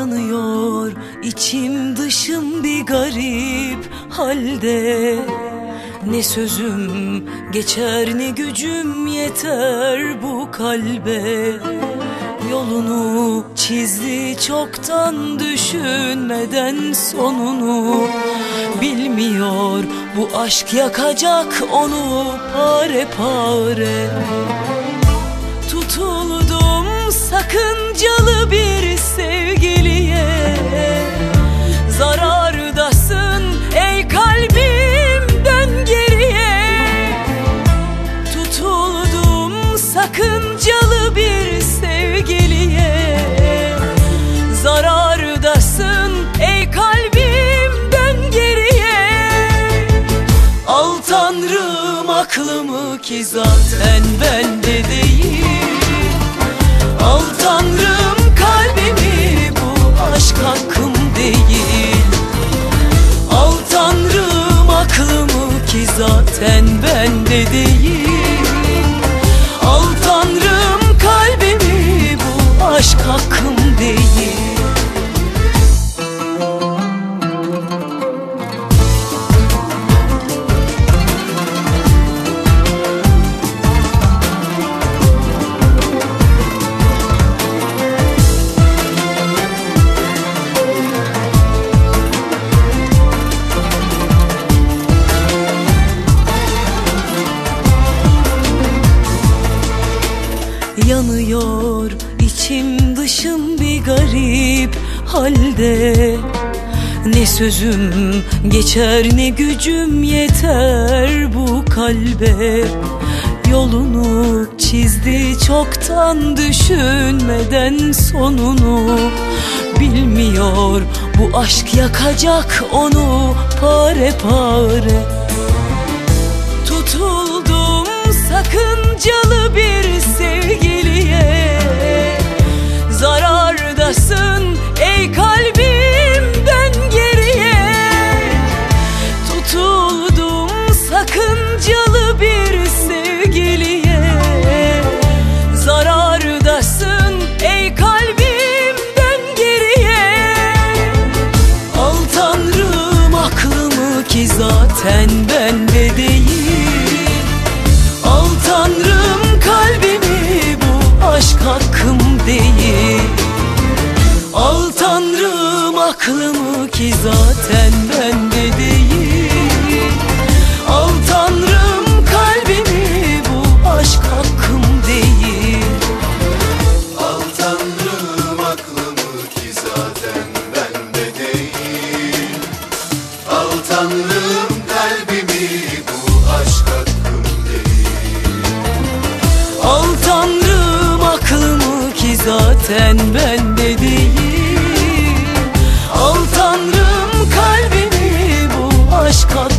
yanıyor. İçim dışım bir garip halde. Ne sözüm geçer ne gücüm yeter bu kalbe. Yolunu çizdi çoktan düşünmeden sonunu. Bilmiyor bu aşk yakacak onu pare pare. Tutun tanrım aklımı ki zaten bende değil. Al tanrım kalbimi bu aşk hakkım değil. Al tanrım aklımı ki zaten bende değil içim dışım bir garip halde. Ne sözüm geçer ne gücüm yeter bu kalbe. Yolunu çizdi çoktan düşünmeden sonunu. Bilmiyor bu aşk yakacak onu pare pare. Tutuldum sakıncalı bir sevgiliye zaten bende değil. Al tanrım kalbimi bu aşk hakkım değil. Al tanrım aklımı sen ben dediğin Al tanrım kalbimi bu aşka